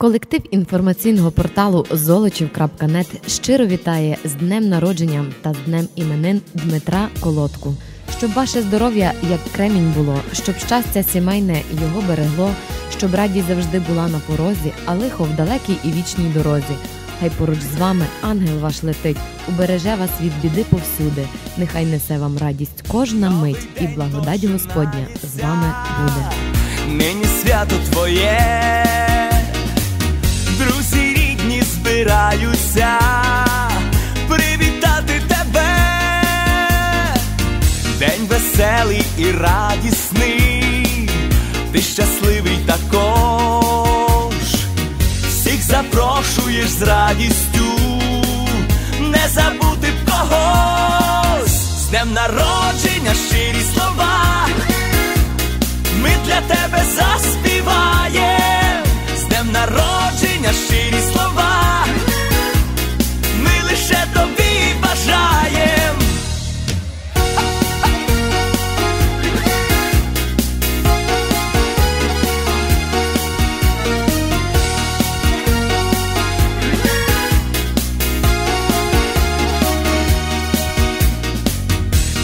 Колектив інформаційного порталу Золочів.нет щиро вітає з днем народження та з днем іменин Дмитра Колодку. Щоб ваше здоров'я як кремінь було, щоб щастя сімейне його берегло, щоб радість завжди була на порозі, а лихо в далекій і вічній дорозі. Хай поруч з вами ангел ваш летить, убереже вас від біди повсюди. Нехай несе вам радість кожна мить, і благодать Господня з вами буде. Нині свято твоє, рідні збираються привітати тебе, день веселий і радісний, ти щасливий також, всіх запрошуєш з радістю, не забути б когось, з днем народження щирі слова. Ми для тебе заспіваєм